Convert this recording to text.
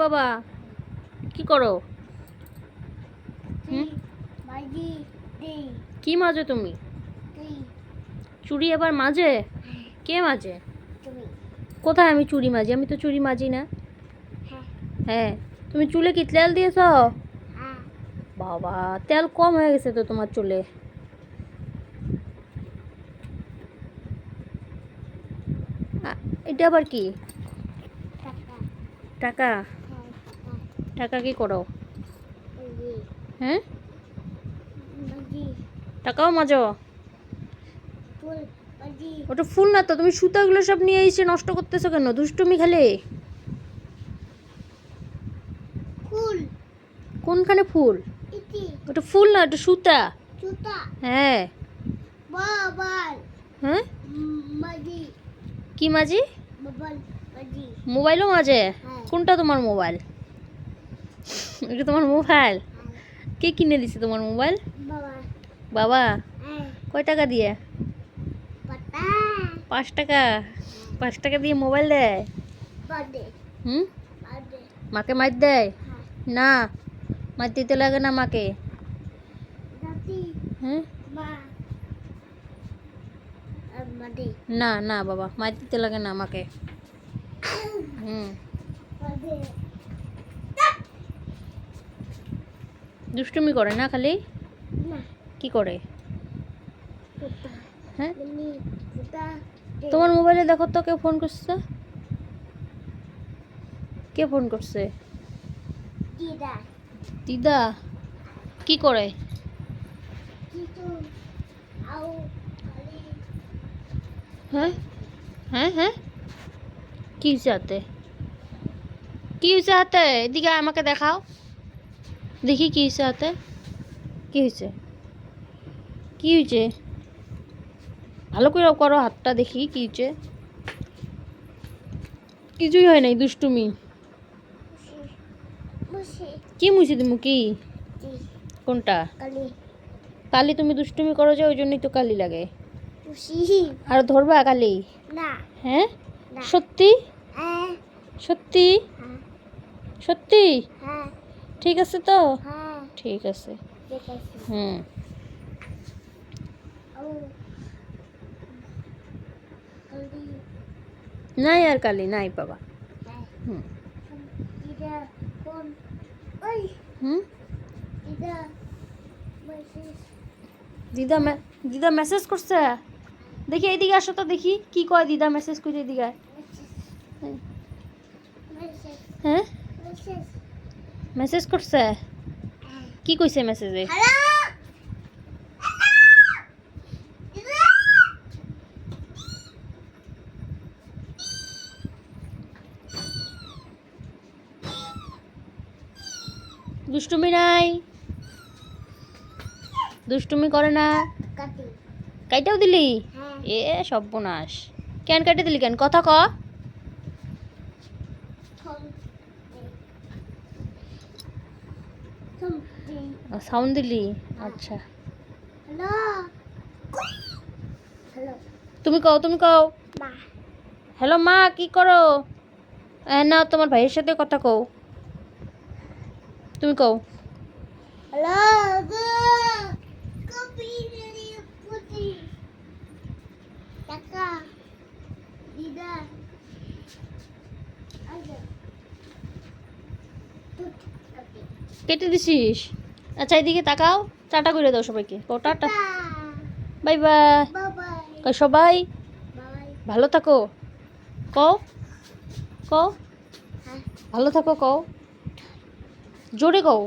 বাবা কি করো? কি মাজো তুমি? চুড়ি আবার মাঝে কে মাজে? কোথায় আমি চুড়ি মাজি? আমি তো চুড়ি মাজি না। হ্যাঁ তুমি চুলে কি তেল দিয়েছ? বাবা তেল কম হয়ে গেছে তো তোমার চুলে। এটা আবার কি? টাকা। টাকা কি করো? হ্যাঁ? টাকাও মাজো? ওটা ফুল না তো তুমি সুতাগুলো সব নিয়ে এসে নষ্ট করতেছো কেন? দুষ্টুমি খেলে? কোনখানে ফুল? ওটা ফুল না ওটা সুতা। হ্যাঁ। হ্যাঁ? কি মাঝি। মোবাইলও মাঝে? হ্যাঁ। কোনটা তোমার মোবাইল? এটা তোমার মোবাইল। কে কিনে দিছে তোমার মোবাইল? বাবা। হ্যাঁ। কয় টাকা দিয়ে? পাঁচ টাকা? পাঁচ টাকা দিয়ে মোবাইল দেয়? হুম? মাকে মার দেয়? হ্যাঁ। না। মার দিতে লাগে না মাকে। হ্যাঁ না না বাবা মার দিতে লাগে না আমাকে হুম। দুষ্টুমি করে না খালি? কি করে? হ্যাঁ? তোমার মোবাইলে দেখো তো কে ফোন করছে। কে ফোন করছে? দিদা। দিদা কি করে? হ্যাঁ? হ্যাঁ হ্যাঁ? কি হাতে? কি হাতে? এদিকে আমাকে দেখাও। দেখি কি হয়েছে হাতে। কি হয়েছে কি হয়েছে ভালো করে করো হাতটা দেখি কি হয়েছে কিছুই হয় নাই দুষ্টুমি। কি মুছি তুমি কি? কোনটা? কালি। কালি তুমি দুষ্টুমি করো যে ওই জন্যই তো কালি লাগে। আর ধরবা কালি? হ্যাঁ? সত্যি? হ্যাঁ। সত্যি? হ্যাঁ। সত্যি? হ্যাঁ। ঠিক আছে তো? হ্যাঁ। ঠিক আছে। হুম। নাই আর কালি নাই বাবা। হুম। দিদা হুম? দিদা মেসেজ দিদা মেসেজ করছে? দেখি এইদিকে আসো তো দেখি কি কয় দিদা মেসেজ করে এদিকে হ্যাঁ? মেসেজ করছে? কি কইছে মেসেজে? দুষ্টুমি নাই? দুষ্টুমি করে না? কাইটাও দিলি? হ্যাঁ। এ সর্বনাশ। কেন কাটে দিলি কেন? কথা ক। সাউন্ড দিলি? আচ্ছা। হ্যালো হ্যালো তুমি কও তুমি কও। মা। হ্যালো মা কি করো? হ্যাঁ না তোমার ভাইয়ের সাথে কথা কও। তুমি কও। দিদা। আচ্ছা। কেটে দিছিস? আচ্ছা এদিকে তাকাও। টাটা করে দাও সবাইকে। ও টাটা। Bye bye. সবাই ভালো থাকো। কও। কও। হ্যাঁ। ভালো থাকো কও। জোরে কও।